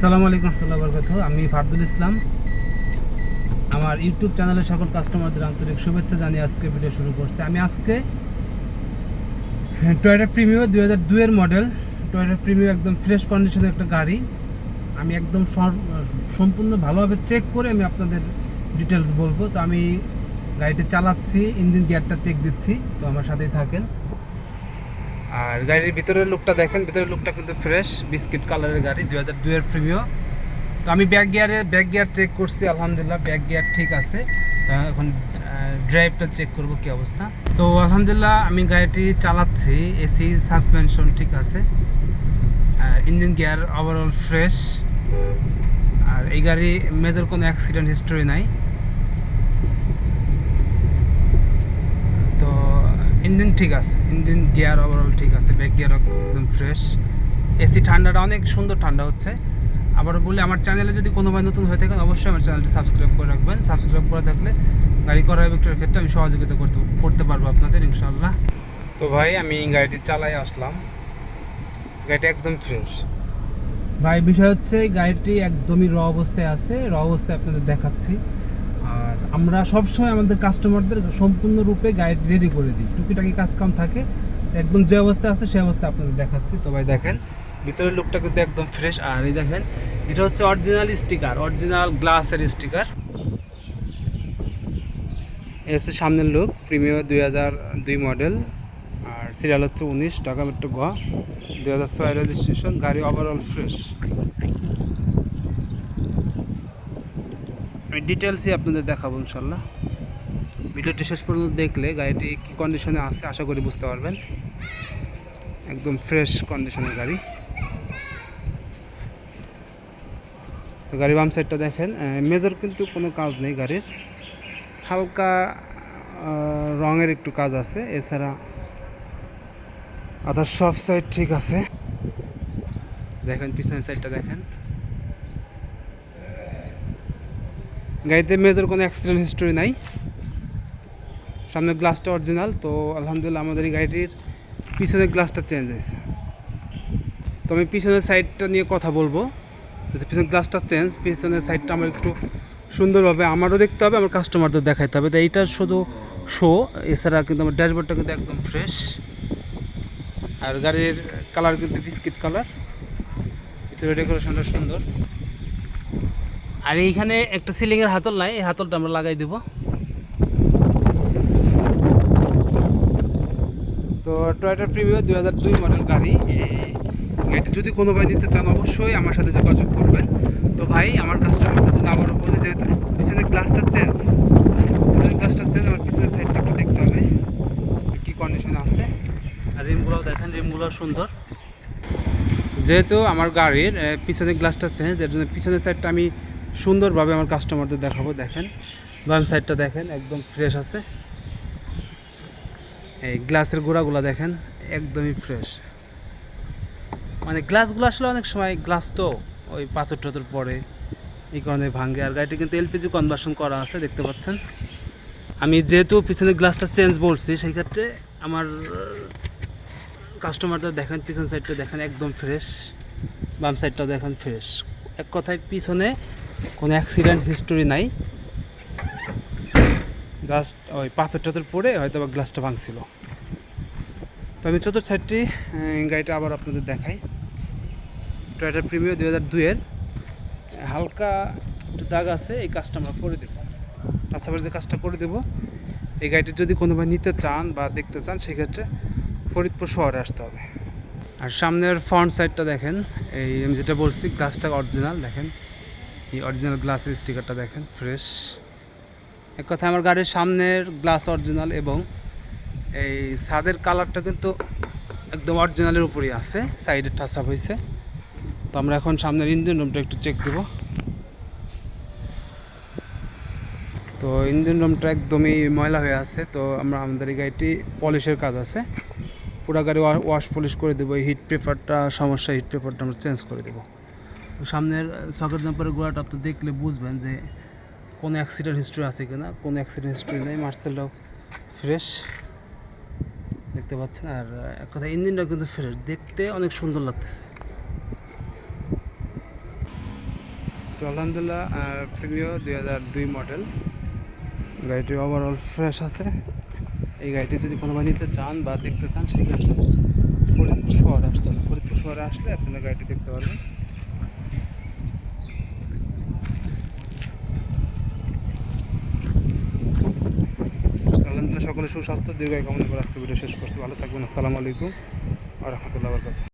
আসসালামু আলাইকুম রহমতুল্লাহ বরকাত আমি ফারদুল ইসলাম। আমার ইউটিউব চ্যানেলের সকল কাস্টমারদের আন্তরিক শুভেচ্ছা জানিয়ে আজকে ভিডিও শুরু করছি। আমি আজকে টয়োটা প্রিমিও দুই হাজার দুইয়ের মডেল টয়োটা প্রিমিও একদম ফ্রেশ কন্ডিশনের একটা গাড়ি। আমি একদম সম্পূর্ণ ভালোভাবে চেক করে আমি আপনাদের ডিটেলস বলব। তো আমি গাড়িটা চালাচ্ছি ইঞ্জিন গিয়ারটা চেক দিচ্ছি। তো আমার সাথেই থাকেন। আর গাড়ির ভিতরের লুকটা দেখেন, ভিতরের লুকটা কিন্তু ফ্রেশ বিস্কিট কালারের গাড়ি, দুই হাজার দুইয়ের প্রিমিও তো আমি ব্যাক গিয়ারে ব্যাক গিয়ার চেক করছি, আলহামদুলিল্লাহ ব্যাক গিয়ার ঠিক আছে। তা এখন ড্রাইভটা চেক করব কি অবস্থা। তো আলহামদুলিল্লাহ আমি গাড়িটি চালাচ্ছি এসি সাসপেনশন ঠিক আছে। ইঞ্জিন গিয়ার ওভারঅল ফ্রেশ আর এই গাড়ি মেজর কোনো অ্যাক্সিডেন্ট হিস্টোরি নাই তো ইঞ্জিন ঠিক আছে, ইঞ্জিন গিয়ার ওভারঅল ঠিক আছে ব্যাক গিয়ার একদম ফ্রেশ এসি ঠান্ডাটা অনেক সুন্দর ঠান্ডা হচ্ছে। আবার বলি, আমার চ্যানেলে যদি কোনো ভাই নতুন হয়ে থাকেন, অবশ্যই আমার চ্যানেলটি সাবস্ক্রাইব করে রাখবেন। সাবস্ক্রাইব করে থাকলে গাড়ি করার বিক্রয়ের ক্ষেত্রে আমি সহযোগিতা করতে করতে পারব আপনাদের ইনশাল্লাহ তো ভাই, আমি গাড়িটি চালাই আসলাম। গাড়িটি একদম ফ্রেশ ভাই, বিষয় হচ্ছে গাড়িটি একদমই র অবস্থায় আছে। র অবস্থায় আপনাদের দেখাচ্ছি। আর আমরা সবসময় আমাদের কাস্টমারদের সম্পূর্ণরূপে গাইড রেডি করে দিই। টুকিটাকি কাজ কাম থাকে, একদম যে অবস্থা আছে সেই অবস্থা আপনাদের দেখাচ্ছি। তো ভাই দেখেন, ভিতরের লুকটা কিন্তু একদম ফ্রেশ আর এই দেখেন, এটা হচ্ছে অরিজিনাল স্টিকার অরিজিনাল গ্লাসের স্টিকার এই হচ্ছে সামনের লুক প্রিমিয়ার দুই হাজার দুই মডেল আর সিরিয়াল হচ্ছে উনিশ, ঢাকা মেট্রো গ দুই হাজার ছয় রেজিস্ট্রেশন, গাড়ি ওভারঅল ফ্রেশ ডিটেলসই আপনাদের দেখাবো ইনশাল্লাহ ভিডিওটি শেষ পর্যন্ত দেখলে গাড়িটি কী কন্ডিশনে আছে আশা করি বুঝতে পারবেন। একদম ফ্রেশ কন্ডিশনের গাড়ি। তো গাড়ি বাম সাইডটা দেখেন মেজর কিন্তু কোনো কাজ নেই গাড়ির। হালকা রঙের একটু কাজ আছে, এছাড়া আদার সব সাইড ঠিক আছে। দেখেন পিছনের সাইডটা দেখেন। গাড়িতে মেজর কোনো অ্যাক্সিডেন্ট হিস্টোরি নাই। সামনের গ্লাসটা অরিজিনাল তো আলহামদুলিল্লাহ আমাদের এই গাড়িটির পিছনের গ্লাসটা চেঞ্জ হয়েছে। তো আমি পিছনের সাইডটা নিয়ে কথা বলব। যদি পিছনের গ্লাসটা চেঞ্জ পিছনের সাইডটা আমার একটু সুন্দরভাবে আমারও দেখতে হবে, আমার কাস্টমারদের দেখাইতে হবে। তো এইটা শুধু শো এছাড়া কিন্তু আমার ড্যাশবোর্ডটা কিন্তু একদম ফ্রেশ আর গাড়ির কালার কিন্তু বিস্কিট কালার ভিতরে ডেকোরেশনটা সুন্দর। আর এইখানে একটা সিলিংয়ের হাতল নাই এই হাতলটা আমরা লাগাই দেব। তো টয়োটা প্রিমিয়ার দুই হাজার দুই মডেল গাড়ি এই গাড়িটি যদি কোনো ভাই নিতে চান অবশ্যই আমার সাথে যোগাযোগ করবেন। তো ভাই আমার কাস্টমারদের জন্য আবারও বলি যেহেতু পিছনের গ্লাসটা চেঞ্জ পিছনের গ্লাসটা চেঞ্জ আমার পিছনের সাইডটা একটু দেখতে হবে। কী কন্ডিশনে আছে? আর রিমগুলোও দেখেন রিমগুলো সুন্দর। যেহেতু আমার গাড়ির আহ, পিছনের গ্লাসটা চেঞ্জ এর জন্য পিছনের সাইডটা আমি সুন্দরভাবে আমার কাস্টমারদের দেখাবো, দেখেন। বাম সাইডটা দেখেন, একদম ফ্রেশ আছে। এই গ্লাসের গোড়াগুলো দেখেন, একদমই ফ্রেশ মানে গ্লাসগুলো আসলে অনেক সময় গ্লাস তো ওই পাথর টাথর পড়ে, এই কারণে ভাঙে আর গাড়িটি কিন্তু এলপিজি কনভার্সন করা আছে, দেখতে পাচ্ছেন। আমি যেহেতু পিছনের গ্লাসটা চেঞ্জ বলছি, সেই ক্ষেত্রে আমার কাস্টমারদের দেখেন, পিছন সাইডটা দেখেন, একদম ফ্রেশ বাম সাইডটা দেখেন ফ্রেশ এক কথায় পিছনে কোনো অ্যাক্সিডেন্ট হিস্টোরি নাই। জাস্ট ওই পাথর টাথর পড়ে হয়তো বা গ্লাসটা ভাঙছিল। তো আমি চতুর্থ সাইডটি গাড়িটা আবার আপনাদের দেখাই। টয়োটা প্রিমিয়ার দুই হাজার দুইয়ের হালকা একটু দাগ আছে, এই কাজটা আমরা করে দেবো। পাশাপাশি যে কাজটা করে দেবো, এই গাড়িটি যদি কোনো ভাই নিতে চান বা দেখতে চান, সেক্ষেত্রে ফরিদপুর শহরে আসতে হবে। আর সামনের ফ্রন্ট সাইডটা দেখেন, এই আমি যেটা বলছি গ্লাসটা অরিজিনাল দেখেন। এই অরিজিনাল গ্লাসের স্টিকারটা দেখেন ফ্রেশ এক কথা আমার গাড়ির সামনের গ্লাস অরিজিনাল এবং এই ছাদের কালারটা কিন্তু একদম অরিজিনালের উপরেই আছে সাইডে আপ হয়েছে। তো আমরা এখন সামনের ইঞ্জিন রুমটা একটু চেক দেব। তো ইঞ্জিন রুমটা একদমই ময়লা হয়ে আছে, তো আমরা আমাদের এই গাড়িটি পলিশের কাজ আছে। পুরো গাড়ি ওয়াশ পলিশ করে দেবো, এই হিট পেপারটা সমস্যা হিট পেপারটা আমরা চেঞ্জ করে দেবো। সামনের সকেট জাম্পারের গোড়াটা আপনি দেখলে বুঝবেন যে কোনো অ্যাক্সিডেন্ট হিস্ট্রি আছে কি না কোনো অ্যাক্সিডেন্ট হিস্ট্রি নেই। মার্সেলটাও ফ্রেশ দেখতে পাচ্ছেন। আর এক কথা ইঞ্জিনটাও কিন্তু ফ্রেশ দেখতে অনেক সুন্দর লাগতেছে। তো আলহামদুলিল্লাহ প্রিমিও দুই হাজার দুই মডেল গাড়িটি ওভারঅল ফ্রেশ আছে। এই গাড়িটি যদি কোনোভাবে নিতে চান বা দেখতে চান, সেই গাড়িটা ফরিদপুর শহরে আসতে হবে। ফরিদপুর শহরে আসলে আপনারা গাড়িটি দেখতে পারবেন। সকলে সুস্বাস্থ্য, দীর্ঘায় কামনা করে আজকে ভিডিও শেষ করছি। ভালো থাকবেন, আসসালামু আলাইকুম। আর রহমতুল্লাহ বরকাত